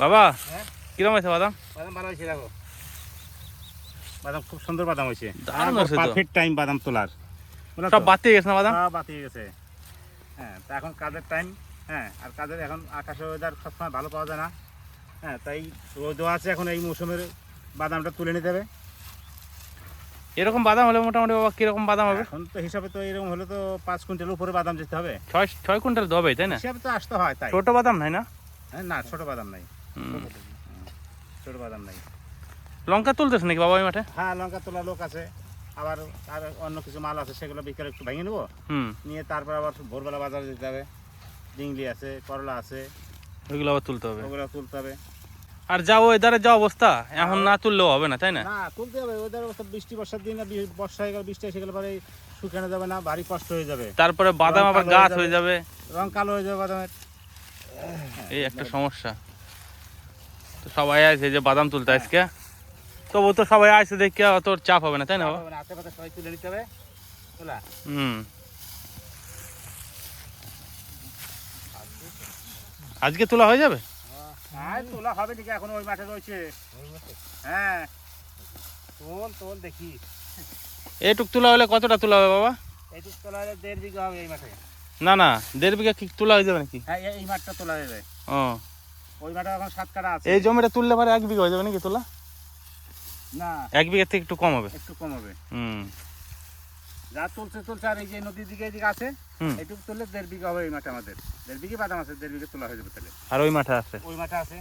বাবা হ্যাঁ? কিরম আছে বাদাম? বাদাম ভালো হয়েছে দেখো। বাদাম খুব সুন্দর বাদাম হয়েছে। পারফেক্ট টাইম বাদাম তোলার। সব তো? বাতি গেছে না বাদাম? সব বাতিয়ে গেছে। হ্যাঁ তা এখন কাজের টাইম হ্যাঁ আর কাজের এখন আকাশের ওয়েদার সবসময় ভালো পাওয়া যায় না। হ্যাঁ তাই রোদও আছে এখন এই মৌসুমের বাদামটা তুলে নিতে হবে। এরকম বাদাম হলে মোটামুটি বাবা কীরকম বাদাম হবে? এখন তো হিসাবে তো এরকম হলে তো পাঁচ কুইন্টাল উপরে বাদাম যেতে হবে। ছয় ছয় কুইন্টাল হবে তাই না? হিসাবে তো আসতে হয় তাই। ছোট বাদাম নাই না? হ্যাঁ না ছোট বাদাম নাই। ছোট বাদাম নাই। লঙ্কা তুলতেছে নাকি বাবা ওই মাঠে? হ্যাঁ লঙ্কা তোলা লোক আছে। আবার আর অন্য কিছু মাল আছে সেগুলো বিকেলে একটু ভেঙে নেব। হুম। নিয়ে তারপর আবার ভোরবেলা বাজারে যেতে হবে। ডিংলি আছে করলা আছে। ওইগুলো আবার তুলতে হবে। ওগুলো তুলতে হবে। আর যা ওয়েদারে যা অবস্থা এখন না তুললেও হবে না তাই না? না তুলতে হবে ওদের অবস্থা বৃষ্টি বর্ষার দিন বর্ষা হয়ে গেল বৃষ্টি এসে গেলে পরে শুকানো যাবে না ভারী কষ্ট হয়ে যাবে। তারপরে বাদাম আবার গাছ হয়ে হয়ে যাবে। রং কালো হয়ে যাবে বাদামের। এই একটা সমস্যা। তো সবাই আছে যে বাদাম তুলতে আজকে। তবু তো সবাই আছে দেখে অত চাপ হবে না তাই না বাবা? হবে না, হাতে পাতে সবাই তুলে নিতে হবে। তোলা। হুম। আজকে তোলা হয়ে যাবে? আর তোলা হবে নাকি? এখন ওই মাঠে রয়েছে। হ্যাঁ। তোল তোল দেখি। এইটুক তোলা হলে কতটা তোলা হবে বাবা? এইটুক তোলা হলে দেড় বিঘা হবে এই মাঠে। না না দেড় বিঘা কি তোলা হয়ে যাবে নাকি? হ্যাঁ এই- মাঠটা তোলা যাবে। ও। ওই মাঠে এখন সাত কাটা আছে। এই জমিটা তুললে পরে এক বিঘা হয়ে যাবে নাকি তোলা? না। এক বিঘা থেকে একটু কম হবে। একটু কম হবে। হুম। যা চলছে চলছে আর এই যে নদীর দিকে এদিকে আছে হুম। এইটুকু তুললে দেড় বিঘা হবে এই মাঠে আমাদের। দেড় বিঘে বাদাম আছে দেড় বিঘে তোলা হয়ে যাবে তাহলে। আর ওই মাঠে আছে? ওই মাঠে আছে।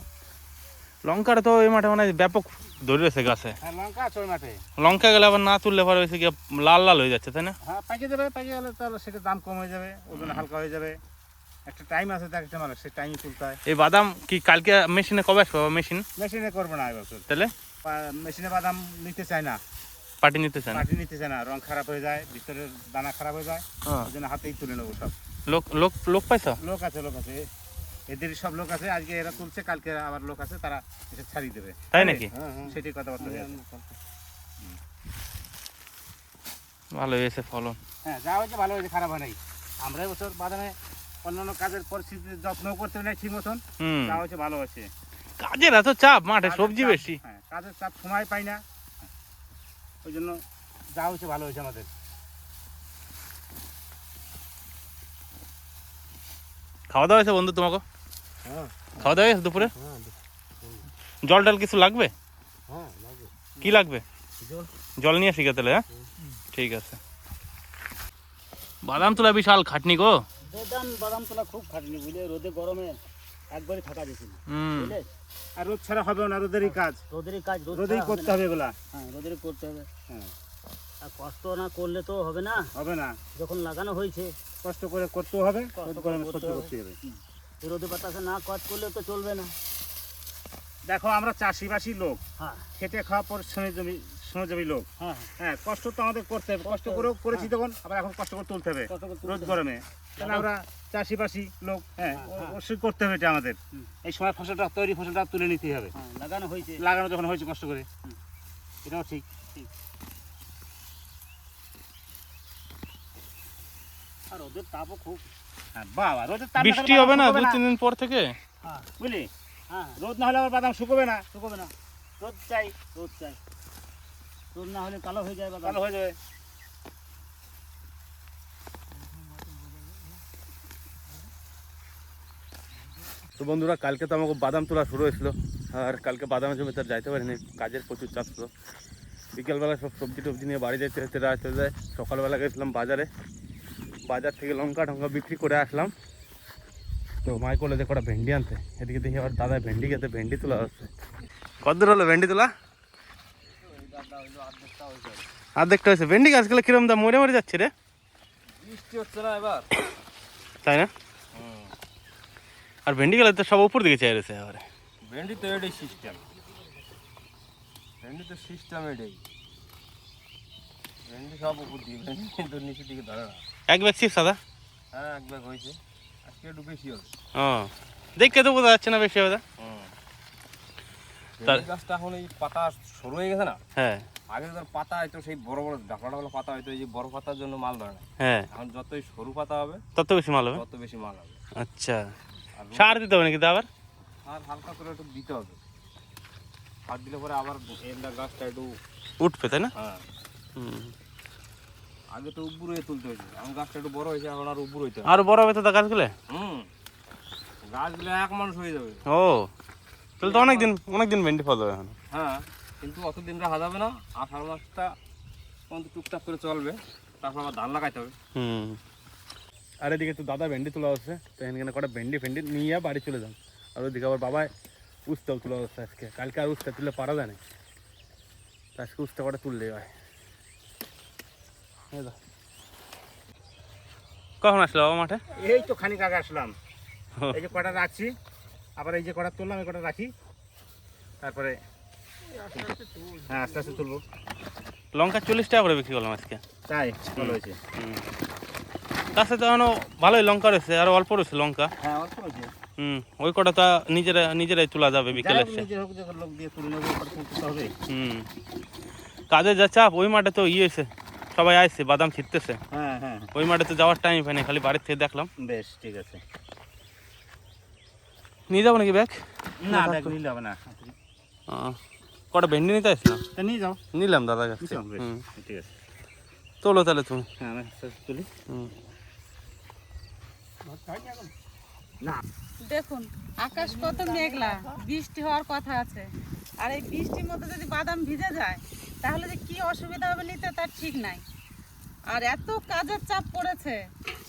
লঙ্কাটা তো ওই মাঠে মানে ব্যাপক ধরে রয়েছে গাছে। হ্যাঁ লঙ্কা আছে ওই মাঠে। লঙ্কা গেলে আবার না তুললে পরে হয়েছে গিয়ে লাল লাল হয়ে যাচ্ছে তাই না? হ্যাঁ পাইকে যাবে পাইকে গেলে তাহলে সেটা দাম কম হয়ে যাবে ওজন হালকা হয়ে যাবে। একটা টাইম আছে দেখ একটা সেই টাইমে তুলতে হয়। এই বাদাম কি কালকে মেশিনে কবে আসবে? মেশিন? মেশিনে করব না এবছর তাহলে? মেশিনে বাদাম নিতে চায় না। পার্টি নিতে পাটি নিতে চায় না রং খারাপ হয়ে যায় ভিতরের দানা খারাপ হয়ে যায় হ্যাঁ। ওই জন্য হাতেই তুলে নেব সব। লোক লোক লোক পাইছো? লোক আছে লোক আছে। এদের সব লোক আছে আজকে এরা তুলছে কালকে আবার লোক আছে তারা এসে ছাড়িয়ে দেবে। তাই নাকি? সেটি কথাবার্তা হয়ে ভালো হয়েছে ফলন। হ্যাঁ যা হয়েছে ভালো হয়েছে খারাপ হয় নাই। আমরা এবছর বাদামে অন্যান্য কাজের পরিস্থিতি যত্ন করতে নাই ঠিক মতন। যা হয়েছে ভালো হয়েছে। কাজের এত চাপ মাঠে সবজি বেশি। হ্যাঁ কাজের চাপ সময় পাই না। ওই জন্য যা হয়েছে ভালো হয়েছে আমাদের। খাওয়া দাওয়া হয়েছে বন্ধু তোমাকে? হ্যাঁ। খাওয়া দাওয়া হয়েছে দুপুরে? জল টল কিছু লাগবে? হ্যাঁ কি লাগবে? জল। জল নিয়ে শিখে তাহলে হ্যাঁ? ঠিক আছে। বাদাম তোলা বিশাল খাটনি গো। বাদাম বাদাম তোলা খুব খাটনি বুঝলে? রোদে গরমে একবারই থাকা যেত না। বুঝলে? আর রোদ ছাড়া হবে না রোদেরই কাজ। রোদেরই কাজ রোদ রোদেই করতে হবে এগুলা। হ্যাঁ রোদেরই করতে হবে। হ্যাঁ। আর কষ্ট না করলে তো হবে না। হবে না। যখন লাগানো হয়েছে। কষ্ট করে করতেও করতে। করতে হবে। রোদে বাতাসে না কাজ করলে তো চলবে না। দেখো আমরা চাষিবাসী লোক। হ্যাঁ। খেটে খাওয়া পরিশ্রমী জমি শ্রমজীবী লোক। হ্যাঁ হ্যাঁ। কষ্ট তো আমাদের করতে হবে। কষ্ট করেও করেছি তখন আবার এখন কষ্ট করে তুলতে হবে। কষ্ট রোদ গরমে। তাহলে আমরা চাষিবাসী লোক হ্যাঁ হ্যাঁ, হ্যাঁ। অবশ্যই করতে হবে এটা আমাদের। এই সময় ফসলটা তৈরি ফসলটা তুলে নিতেই হবে। হ্যাঁ লাগানো হয়েছে। লাগানো যখন হয়েছে কষ্ট করে। এটাও ঠিক। আর রোদের তাপও খুব। হ্যাঁ বাবা রোদের তাপ বৃষ্টি হবে না দু তিন দিন পর থেকে? হ্যাঁ। বুঝলি? হ্যাঁ। রোদ না হলে আবার বাদাম শুকোবে না। শুকোবে না। রোদ চাই। রোদ চাই। রোদ না হলে কালো হয়ে যায় ভালো হয়ে যাবে। তো বন্ধুরা কালকে তো আমাকে বাদাম তোলা শুরু হয়েছিল। আর কালকে বাদামের জমি তার যাইতে পারিনি। কাজের প্রচুর চাপ ছিল। বিকেলবেলা সব সবজি টবজি নিয়ে বাড়ি যেতে যেতে রাত হয়ে যায় সকালবেলা গেছিলাম বাজারে। বাজার থেকে লঙ্কা টঙ্কা বিক্রি করে আসলাম। তো মাই করলে যে কটা ভেন্ডি আনতে। এদিকে দেখি আবার দাদা ভেন্ডি খেতে ভেন্ডি তোলা হচ্ছে। কত হলো ভেন্ডি তোলা? অর্ধেকটা হয়েছে। ভেন্ডি গাছগুলো কিরম দাম? মরে মরে যাচ্ছে রে। বৃষ্টি হচ্ছে না এবার। তাই না? আর ভেন্ডি গেলে তো সব উপর দিকে চাই রয়েছে এবারে ভেন্ডি তো এটাই সিস্টেম ভেন্ডি তো সিস্টেম এটাই। ভেন্ডি সব উপর দিকে ভেন্ডি কিন্তু নিচের দিকে ধরে না। এক ব্যাগ চিপস দাদা হ্যাঁ এক ব্যাগ হয়েছে। আজকে একটু বেশি ও দেখতে তো বোঝা যাচ্ছে না বেশি দাদা তার- গাছটা এখন এই পাতা সরু হয়ে গেছে না? হ্যাঁ। আগে তোর পাতা হয়তো সেই বড় বড় পাতা হয়তো এই যে বড় পাতার জন্য মাল ধরে না। হ্যাঁ। এখন যতই সরু পাতা হবে তত বেশি মাল হবে? তত বেশি মাল হবে। আচ্ছা। সার দিতে হবে নাকি আবার আর হালকা করে একটু দিতে হবে। সার দিলে পরে আবার এন্ডা গাছটা একটু উঠবে তাই না? হ্যাঁ। আগে তো উপর হয়ে তুলতে হয়েছে। এখন গাছটা একটু বড় হয়েছে এখন আর উপর হইতে আরও বড় হবে তো তা গাছগুলো? হুম। গাছগুলো এক মানুষ হয়ে যাবে। ও। তাহলে তো অনেকদিন অনেকদিন ভেন্ডি ফল হবে এখন। হ্যাঁ কিন্তু অত দিন রাখা যাবে না। আষাঢ় মাসটা পর্যন্ত টুকটাক করে চলবে। তারপর আবার ধান লাগাইতে হবে। হুম। আর এদিকে তো দাদা ভেন্ডি তোলা হচ্ছে। তো এখানে কটা ভেন্ডি ফেন্ডি নিয়ে বাড়ি চলে যান। আর ওদিকে আবার বাবাই উস্তাও তোলা হচ্ছে আজকে। কালকে আর উস্তা তুলে পারা যায় না। আজকে উস্তা কটা তুললে হয়। কখন আসলো বাবা মাঠে? এই তো খানিক আগে আসলাম। এই যে কটা রাখছি। আবার এই যে কটা তুললাম এই কটা রাখি। তারপরে হ্যাঁ আস্তে আস্তে তুলবো। লঙ্কা চল্লিশ টাকা করে বিক্রি করলাম আজকে। তাই ভালো হয়েছে। হুম। কাছে তো ভালোই লঙ্কা রয়েছে আর অল্প রয়েছে লঙ্কা। হ্যাঁ অল্প হয়েছে হুম ওই কটা তো নিজেরা নিজেরাই তোলা যাবে বিকেলে এসে। হুম। কাজে যা চাপ ওই মাঠে তো ইয়ে এসে সবাই আসছে বাদাম ছিটতেছে। হ্যাঁ হ্যাঁ। ওই মাঠে তো যাওয়ার টাইম পাইনি খালি বাড়ির থেকে দেখলাম। বেশ ঠিক আছে। নিয়ে যাব নাকি ব্যাগ না দেখ নিলে হবে না। কটা ভেন্ডি নিতে তা নিয়ে যাও। নিলাম দাদা কাছে ঠিক আছে। তোলো তাহলে তুমি। হ্যাঁ তুলি হুম। না। দেখুন আকাশ কত মেঘলা বৃষ্টি হওয়ার কথা আছে। আর এই বৃষ্টির মধ্যে যদি বাদাম ভিজে যায় তাহলে যে কি অসুবিধা হবে নিতে তার ঠিক নাই। আর এত কাজের চাপ পড়েছে,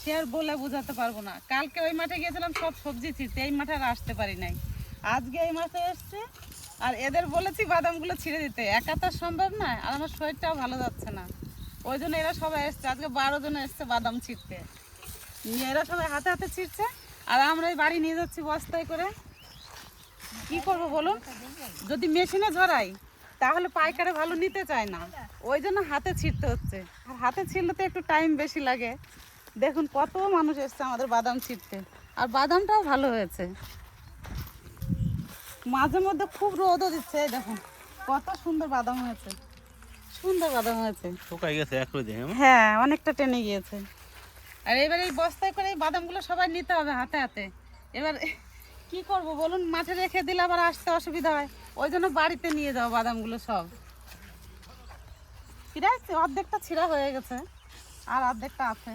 সে আর বলে বোঝাতে পারব না। কালকে ওই মাঠে গিয়েছিলাম, সব সবজি ছিঁড়তে, এই মাঠে আর আসতে পারি নাই। আজকে এই মাঠে এসছে, আর এদের বলেছি বাদামগুলো ছিঁড়ে দিতে। একা তো সম্ভব নয় আর আমার শরীরটাও ভালো যাচ্ছে না। ওই জন্য এরা সবাই এসছে, আজকে বারো জন এসছে বাদাম ছিঁড়তে। নিয়ে এরা সবাই হাতে হাতে ছিঁড়ছে, আর আমরা এই বাড়ি নিয়ে যাচ্ছি বস্তায় করে। কি করব বলুন? যদি মেশিনে ঝরাই তাহলে পাইকারে ভালো নিতে চায় না। ওই জন্য হাতে ছিঁড়তে হচ্ছে। আর হাতে ছিঁড়লে তো একটু টাইম বেশি লাগে। দেখুন কত মানুষ এসছে আমাদের বাদাম ছিঁড়তে। আর বাদামটাও ভালো হয়েছে। মাঝে মধ্যে খুব রোদও দিচ্ছে দেখুন। কত সুন্দর বাদাম হয়েছে। সুন্দর বাদাম হয়েছে। শুকাই গেছে এক হ্যাঁ অনেকটা টেনে গিয়েছে। আর এবার এই বস্তায় করে এই বাদামগুলো সবাই নিতে হবে হাতে হাতে। এবার কি করব বলুন? মাঠে রেখে দিলে আবার আসতে অসুবিধা হয়। ওই জন্য বাড়িতে নিয়ে যাও বাদামগুলো সব। অর্ধেকটা ছিঁড়া হয়ে গেছে আর অর্ধেকটা আছে।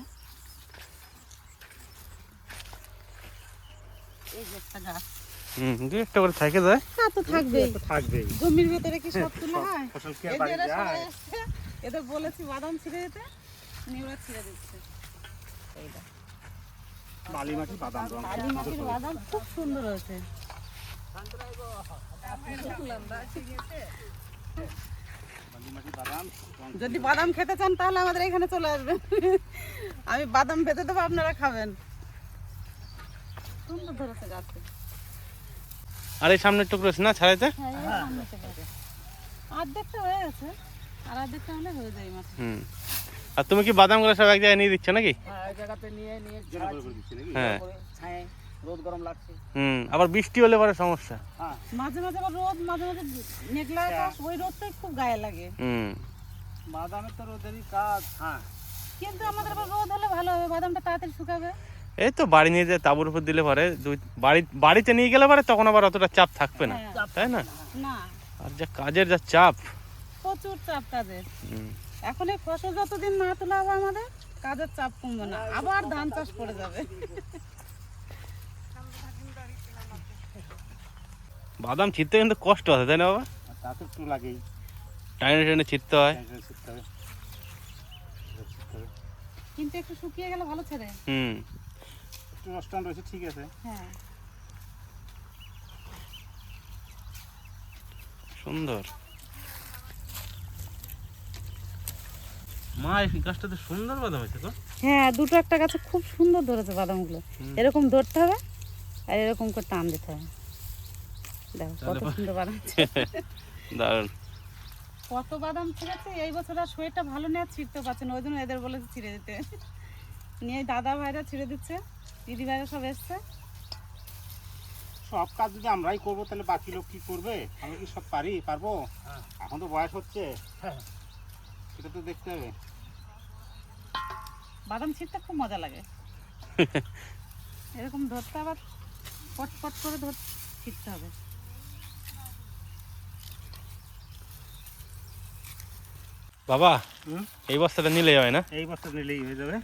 এই যে একটা গাছ। হুম দু একটা করে থাকে যায়। তা তো থাকবেই। থাকবেই। জমির ভেতরে কি সব তুলে হয়? ফসল কি আর বাড়ি যায়? এদের বলেছি বাদাম ছিঁড়ে দিতে নিউরা ছিঁড়ে দিচ্ছে। বালি মাটি বাদাম কালী মাটির বাদাম খুব সুন্দর হয়েছে। বালি যদি বাদাম খেতে চান তাহলে আমাদের এখানে চলে আসবেন। আমি বাদাম ভেজে দেবো আপনারা খাবেন। সুন্দর ধরেছে গাছে আর এই সামনের টুকরো না ছাড়াইতে? হ্যাঁ অর্ধেকটা হয়ে গেছে আর অর্ধেকটা হলে হয়ে যায় মাছ হুম। আর তুমি কি বাদামগুলো সব এক জায়গায় নিয়ে দিচ্ছ নাকি? হ্যাঁ এই জায়গাতে নিয়ে হ্যাঁ। রোদ গরম লাগছে। হুম আবার বৃষ্টি হলে পরে সমস্যা। হ্যাঁ। মাঝে মাঝে আবার রোদ মাঝে মাঝে মেঘলা আকাশ ওই রোদটাই খুব গায়ে লাগে। হুম। বাদামের তো রোদেরই কাজ হ্যাঁ। কিন্তু আমাদের আবার রোদ হলে ভালো হবে বাদামটা তাড়াতাড়ি শুকাবে। এই তো বাড়ি নিয়ে যে তাবুর উপর দিলে পরে বাড়ি বাড়িতে নিয়ে গেলে পরে তখন আবার অতটা চাপ থাকবে না হ্যাঁ। তাই না? না। আর যা কাজের যা চাপ। প্রচুর চাপ কাজের এখন এই ফসল যতদিন না তোলা হবে আমাদের কাজের চাপ কমবে না। আবার ধান চাষ করে যাবে। বাদাম ছিটতে কিন্তু কষ্ট আছে তাই না বাবা? তা তো একটু লাগেই। টাইনে টাইনে ছিটতে হয়। হবে। কিন্তু একটু শুকিয়ে গেলে ভালো ছেড়ে। হুম। একটু নষ্ট রয়েছে ঠিক আছে। হ্যাঁ। সুন্দর। মা এই গাছটাতে সুন্দর বাদাম হয়েছে তো? হ্যাঁ দুটো একটা গাছে খুব সুন্দর ধরেছে বাদামগুলো। এরকম ধরতে হবে আর এরকম করে টান দিতে হবে। দেখো কত সুন্দর দারুণ। কত বাদাম ছিঁড়েছে এই বছর আর শরীরটা ভালো আর ছিঁড়তে পারছে না ওই জন্য এদের বলেছে ছিঁড়ে দিতে। নিয়ে দাদা ভাইরা ছিঁড়ে দিচ্ছে দিদি ভাইরা সব এসছে। সব কাজ যদি আমরাই করব তাহলে বাকি লোক কি করবে? আমরা কি সব পারি পারব? এখন তো বয়স হচ্ছে। সেটা তো দেখতে হবে। বাদাম ছিঁড়তে খুব মজা লাগে। এরকম ধরতে আবার পট পট করে ধর ফিরতে হবে। বাবা এই বস্তাটা নিলেই হয় না? এই বস্তা নিলেই হয়ে যাবে।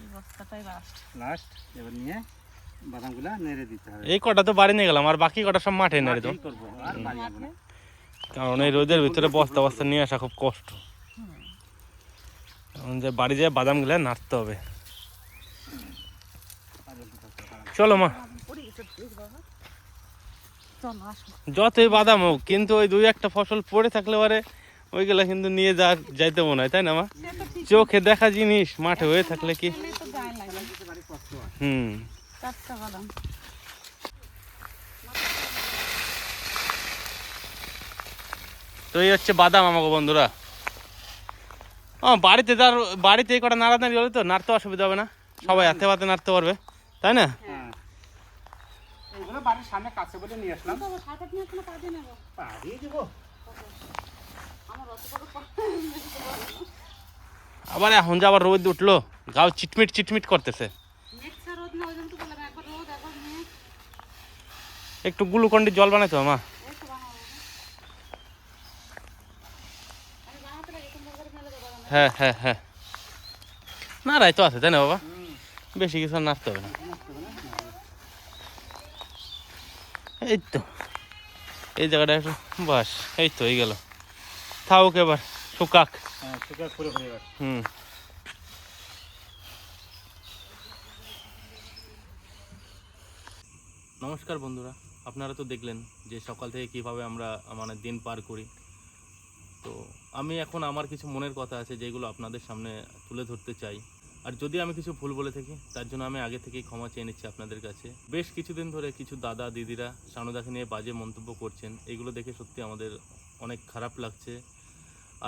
এই লাস্ট লাস্ট এবার নিয়ে বাদামগুলা নেড়ে দিতে হবে। এই কটা তো বাড়ি নিয়ে গেলাম আর বাকি কটা সব মাঠে নেড়ে না। কারণ এই রোদের ভিতরে বস্তা বস্তা নিয়ে আসা খুব কষ্ট। এখন যে বাড়ি যেয়ে বাদামগুলো নাড়তে হবে। চলো মা। যতই বাদাম হোক কিন্তু ওই দুই একটা ফসল পড়ে থাকলে পরে ওইগুলা কিন্তু নিয়ে যা যাইতে মনে হয় তাই না মা? চোখে দেখা জিনিস মাঠে হয়ে থাকলে কি? হুম। তো এই হচ্ছে বাদাম আমাকে বন্ধুরা। ও বাড়িতে তার বাড়িতে এই কটা নাড়ানাড়ি হলে তো নাড়তে অসুবিধা হবে না। সবাই হাতে হাতে নাড়তে পারবে তাই না? হ্যাঁ। বাড়ির সামনে কাছে বলে নিয়ে আসলাম। পাড়িয়ে দেবো। আবার এখন যে আবার রোদ উঠল, গাও চিটমিট চিটমিট করতেছে। না একটু গ্লুকন্ডি জল বানাইতো মা। হ্যাঁ হ্যাঁ হ্যাঁ। নাড়াই তো আছে, তাই না, বাবা? বেশি কিছু নাড়তে হবে না। এই তো। এই জায়গাটা একটু বাস, এই তো, এই গেল। থাকুক এবার শুকাক। হ্যাঁ হুম। নমস্কার বন্ধুরা আপনারা তো দেখলেন যে সকাল থেকে কীভাবে আমরা মানে দিন পার করি। তো আমি এখন আমার কিছু মনের কথা আছে যেগুলো আপনাদের সামনে তুলে ধরতে চাই। আর যদি আমি কিছু ভুল বলে থাকি তার জন্য আমি আগে থেকেই ক্ষমা চেয়ে নিচ্ছি আপনাদের কাছে। বেশ কিছুদিন ধরে কিছু দাদা দিদিরা সানুদাকে নিয়ে বাজে মন্তব্য করছেন। এগুলো দেখে সত্যি আমাদের অনেক খারাপ লাগছে।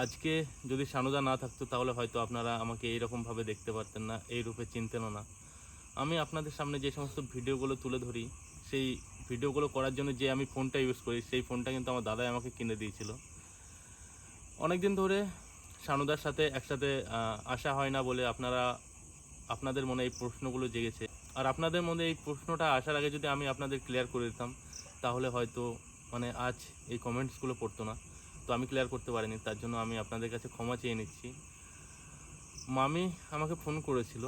আজকে যদি সানুদা না থাকতো, তাহলে হয়তো আপনারা আমাকে এইরকমভাবে দেখতে পারতেন না, এই রূপে চিনতেনও না। আমি আপনাদের সামনে যে সমস্ত ভিডিওগুলো তুলে ধরি, সেই ভিডিওগুলো করার জন্য যে আমি ফোনটা ইউজ করি, সেই ফোনটা কিন্তু আমার দাদাই আমাকে কিনে দিয়েছিল। অনেক দিন ধরে সানুদার সাথে একসাথে আসা হয় না বলে আপনারা, আপনাদের মনে এই প্রশ্নগুলো জেগেছে। আর আপনাদের মনে এই প্রশ্নটা আসার আগে যদি আমি আপনাদের ক্লিয়ার করে দিতাম, তাহলে হয়তো মানে আজ এই কমেন্টসগুলো পড়তো না। তো আমি ক্লিয়ার করতে পারিনি, তার জন্য আমি আপনাদের কাছে ক্ষমা চেয়ে নিচ্ছি। মামি আমাকে ফোন করেছিল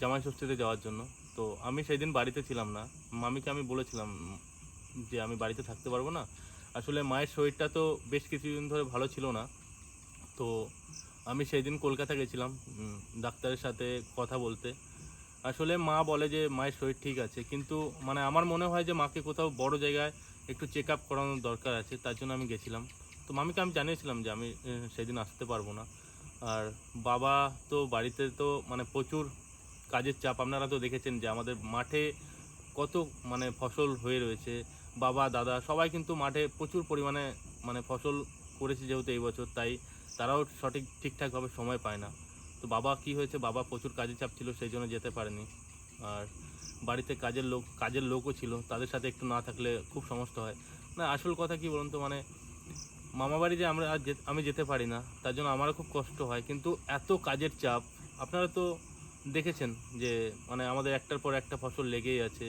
জামাই ষষ্ঠীতে যাওয়ার জন্য। তো আমি সেই দিন বাড়িতে ছিলাম না। মামিকে আমি বলেছিলাম যে আমি বাড়িতে থাকতে পারব না। আসলে মায়ের শরীরটা তো বেশ কিছুদিন ধরে ভালো ছিল না। তো আমি সেই দিন কলকাতা গেছিলাম ডাক্তারের সাথে কথা বলতে। আসলে মা বলে যে মায়ের শরীর ঠিক আছে, কিন্তু মানে আমার মনে হয় যে মাকে কোথাও বড় জায়গায় একটু চেক আপ করানোর দরকার আছে, তার জন্য আমি গেছিলাম। তো মামিকে আমি জানিয়েছিলাম যে আমি সেদিন আসতে পারব না। আর বাবা তো বাড়িতে তো মানে প্রচুর কাজের চাপ। আপনারা তো দেখেছেন যে আমাদের মাঠে কত মানে ফসল হয়ে রয়েছে। বাবা, দাদা সবাই কিন্তু মাঠে প্রচুর পরিমাণে মানে ফসল করেছে যেহেতু এই বছর, তাই তারাও সঠিক ঠিকঠাকভাবে সময় পায় না। তো বাবা কি হয়েছে? বাবা প্রচুর কাজের চাপ ছিল, সেই জন্য যেতে পারেনি। আর বাড়িতে কাজের লোক, কাজের লোকও ছিল, তাদের সাথে একটু না থাকলে খুব সমস্যা হয়। না, আসল কথা কি বলুন তো মানে মামা বাড়ি যে আমরা আমি যেতে পারি না, তার জন্য আমারও খুব কষ্ট হয়। কিন্তু এত কাজের চাপ, আপনারা তো দেখেছেন যে মানে আমাদের একটার পর একটা ফসল লেগেই আছে।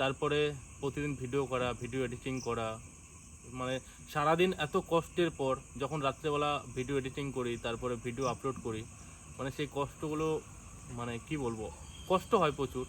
তারপরে প্রতিদিন ভিডিও করা ভিডিও এডিটিং করা মানে সারাদিন এত কষ্টের পর যখন রাত্রেবেলা ভিডিও এডিটিং করি, তারপরে ভিডিও আপলোড করি মানে সেই কষ্টগুলো মানে কি বলব, কষ্ট হয় প্রচুর।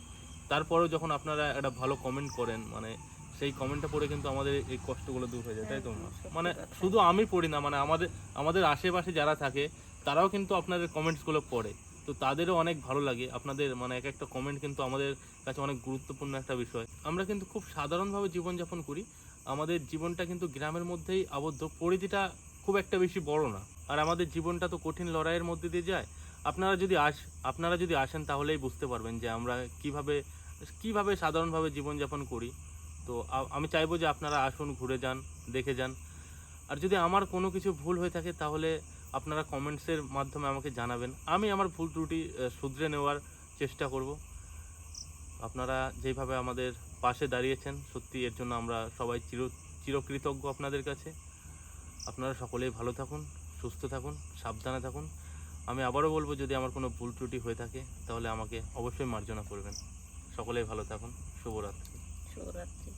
তারপরেও যখন আপনারা একটা ভালো কমেন্ট করেন মানে সেই কমেন্টটা পড়ে কিন্তু আমাদের এই কষ্টগুলো দূর হয়ে যায় তাই তো? মানে শুধু আমি পড়ি না মানে আমাদের আমাদের আশেপাশে যারা থাকে তারাও কিন্তু আপনাদের কমেন্টসগুলো পড়ে। তো তাদেরও অনেক ভালো লাগে। আপনাদের মানে এক একটা কমেন্ট কিন্তু আমাদের কাছে অনেক গুরুত্বপূর্ণ একটা বিষয়। আমরা কিন্তু খুব সাধারণভাবে জীবনযাপন করি। আমাদের জীবনটা কিন্তু গ্রামের মধ্যেই আবদ্ধ। পরিধিটা খুব একটা বেশি বড় না। আর আমাদের জীবনটা তো কঠিন লড়াইয়ের মধ্যে দিয়ে যায়। আপনারা যদি আস আপনারা যদি আসেন তাহলেই বুঝতে পারবেন যে আমরা কীভাবে কীভাবে সাধারণভাবে জীবনযাপন করি। তো আমি চাইব যে আপনারা আসুন, ঘুরে যান, দেখে যান। আর যদি আমার কোনো কিছু ভুল হয়ে থাকে, তাহলে আপনারা কমেন্টসের মাধ্যমে আমাকে জানাবেন। আমি আমার ভুল ত্রুটি শুধরে নেওয়ার চেষ্টা করব। আপনারা যেভাবে আমাদের পাশে দাঁড়িয়েছেন, সত্যি এর জন্য আমরা সবাই চির, চিরকৃতজ্ঞ আপনাদের কাছে। আপনারা সকলেই ভালো থাকুন, সুস্থ থাকুন, সাবধানে থাকুন। আমি আবারও বলব, যদি আমার কোনো ভুল ত্রুটি হয়ে থাকে, তাহলে আমাকে অবশ্যই মার্জনা করবেন। সকলেই ভালো থাকুন। শুভরাত্রি। শুভরাত্রি।